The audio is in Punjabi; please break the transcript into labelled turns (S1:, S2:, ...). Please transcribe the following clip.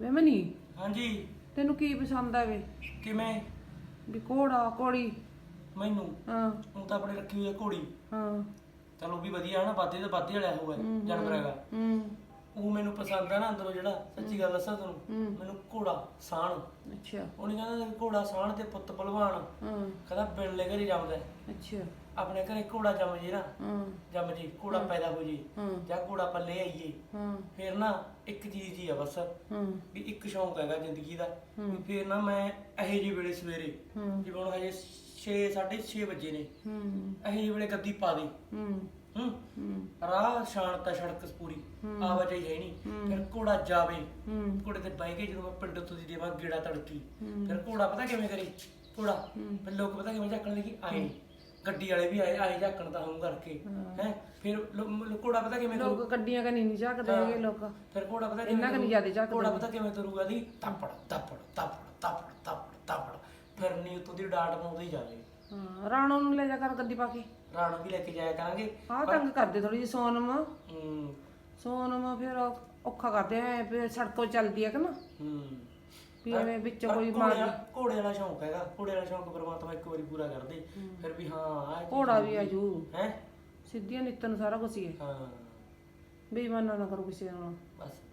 S1: ਵੇ ਮਨੀ
S2: ਹਾਂਜੀ।
S1: ਤੈਨੂੰ ਕੀ ਪਸੰਦ ਆ ਵੇ?
S2: ਕਿਵੇਂ?
S1: ਵੀ ਘੋੜਾ ਘੋੜੀ?
S2: ਮੈਨੂੰ?
S1: ਹਾਂ।
S2: ਹੁਣ ਤਾਂ ਆਪਣੇ ਰੱਖੀ ਹੋਈ ਹੈ ਘੋੜੀ।
S1: ਹਾਂ।
S2: ਚਲ ਵੀ ਵਧੀਆ ਹੈ ਨਾ ਬਾਦੇ ਤਾਂ ਬਾਦੇ ਵਾਲਾ ਹੋਇਆ ਜਾਨਵਰ ਹੈਗਾ।
S1: ਹੂੰ।
S2: ਪਸੰਦ ਹੈ ਨਾ ਅੰਦਰੋਂ ਜਿਹੜਾ ਸੱਚੀ ਗੱਲ ਦੱਸਾਂ ਤੁਹਾਨੂੰ ਮੈਨੂੰ ਘੋੜਾ ਸਾਣ।
S1: ਅੱਛਾ।
S2: ਉਹਨੇ ਕਹਿੰਦਾ ਘੋੜਾ ਸਾਣ ਤੇ ਪੁੱਤ ਭਲਵਾਨ।
S1: ਹਾਂ।
S2: ਕਹਿੰਦਾ ਬਿਰਲੇ ਘਰੇ ਜੰਮਦਾ ਹੈ।
S1: ਅੱਛਾ।
S2: ਆਪਣੇ ਘਰੇ ਘੋੜਾ ਜੰਮ ਜੇ ਨਾ।
S1: ਹਾਂ।
S2: ਜੰਮ ਜੇ ਘੋੜਾ ਪੈਦਾ ਹੋ ਜੇ।
S1: ਹਾਂ।
S2: ਜਾਂ ਘੋੜਾ ਆਪਾਂ ਲੈ ਆਈਏ।
S1: ਹਾਂ।
S2: ਫਿਰ ਨਾ ਇੱਕ ਚੀਜ਼ ਹੀ ਆ ਬਸ।
S1: ਹਾਂ।
S2: ਵੀ ਇੱਕ ਸ਼ੌਂਕ ਹੈਗਾ ਜ਼ਿੰਦਗੀ ਦਾ। ਵੀ ਫਿਰ ਨਾ ਮੈਂ ਇਹੋ ਜਿਹੇ ਵੇਲੇ ਸਵੇਰੇ
S1: ਹੂੰ।
S2: ਜਿਵੇਂ ਹੁਣ ਹਜੇ 6 6:30 ਵਜੇ ਨੇ।
S1: ਹੂੰ।
S2: ਇਹੋ ਜਿਹੇ ਵੇਲੇ ਗੱਦੀ ਪਾ ਦੇ।
S1: ਹੂੰ।
S2: ਹੂੰ।
S1: ਹੂੰ।
S2: ਰਾਹ ਸ਼ਾਂਤ ਸੜਕ ਪੂਰੀ ਆਵਾਜਾਈ ਹੈ ਨਹੀਂ। ਫਿਰ ਘੋੜਾ ਜਾਵੇ।
S1: ਹੂੰ।
S2: ਘੋੜੇ ਤੇ ਬਹਿ ਕੇ ਜਦੋਂ ਮੈਂ ਪਿੰਡ ਤੋਂ ਦੀ ਦੇਵਾਂ ਗੇੜਾ ਤੜਕੀ ਫਿਰ ਘੋੜਾ ਪਤਾ ਕਿਵੇਂ ਕਰੇ? ਘੋੜਾ। ਫਿਰ ਲੋਕ ਪਤਾ ਕਿਵੇਂ ਝਾਕਣ ਲੱਗੀ? ਆਏ ਗੱਡੀ ਵਾਲੇ ਵੀ ਆਏ ਆਏ ਝਾਕਣ ਦਾ ਹੂੰ ਕਰਕੇ। ਹੈ। ਫਿਰ ਲੋ- ਲੋ- ਘੋੜਾ ਪਤਾ ਕਿਵੇਂ ਕਰੂ
S1: ਲੋਕ ਗੱਡੀਆਂ ਕਨੀ ਨਹੀਂ ਝਾਕਦੇ ਹੈਗੇ ਲੋਕ।
S2: ਫਿਰ ਘੋੜਾ ਪਤਾ ਕਿਵੇਂ
S1: ਇੰਨਾ ਕੁ? ਨੀ ਜ਼ਿਆਦੇ ਝਾਕਦੇ
S2: ਘੋੜਾ ਪਤਾ ਕਿਵੇਂ ਤੁਰੂਗਾ ਦੀ? ਤੱਪੜ ਤੱਪੜ ਤੱਪੜ ਤੱਪੜ ਤੱਪੜ ਤੱਪੜ ਫਿਰ ਨਹੀਂ ਉਤੋਂ ਦੀ ਡਾਟ ਪਾਉਂਦੇ ਜਾਵੇ।
S1: ਹਾਂ ਰਾਣੋ ਨੂੰ ਲੈ ਜਾ ਕਰ ਗੱਡੀ ਪਾ ਕੇ।
S2: ਰਾਣੋ ਵੀ ਲੈ ਕੇ ਜਾਇਆ ਕਰਾਂਗੇ।
S1: ਆਹ ਤੰਗ ਕਰਦੇ ਥੋੜੀ ਜਿਹੀ ਸੋਨਮ।
S2: ਹੂੰ।
S1: ਸੋਨਮ ਫਿਰ ਔਖਾ ਕਰਦੇ ਐ ਫਿਰ ਸੜਕੋਂ ਚੱਲਦੀ ਹੈ ਕਿ ਨਾ।
S2: ਹੂੰ।
S1: ਵੀ ਐਵੇਂ ਵਿੱਚ
S2: ਪਰ
S1: ਕੋਈ ਮਾਰ
S2: ਘੋੜੇ ਵਾਲਾ ਸ਼ੌਂਕ ਹੈਗਾ। ਘੋੜੇ ਵਾਲਾ ਸ਼ੌਂਕ ਪਰਮਾਤਮਾ ਇੱਕ ਵਾਰੀ ਪੂਰਾ ਕਰ ਦੇ ਫਿਰ ਵੀ ਹਾਂ ਆ
S1: ਘੋੜਾ ਵੀ ਆਜੂ
S2: ਹੈ?
S1: ਸਿੱਧੀਆਂ ਨਿੱਤਨ ਸਾਰਾ ਕੁਝ ਹੀ ਹੈ।
S2: ਹਾਂ।
S1: ਬੇਈਮਾਨਾ ਨਾ ਕਰੋ ਕਿਸੇ ਨਾਲ।
S2: ਬਸ।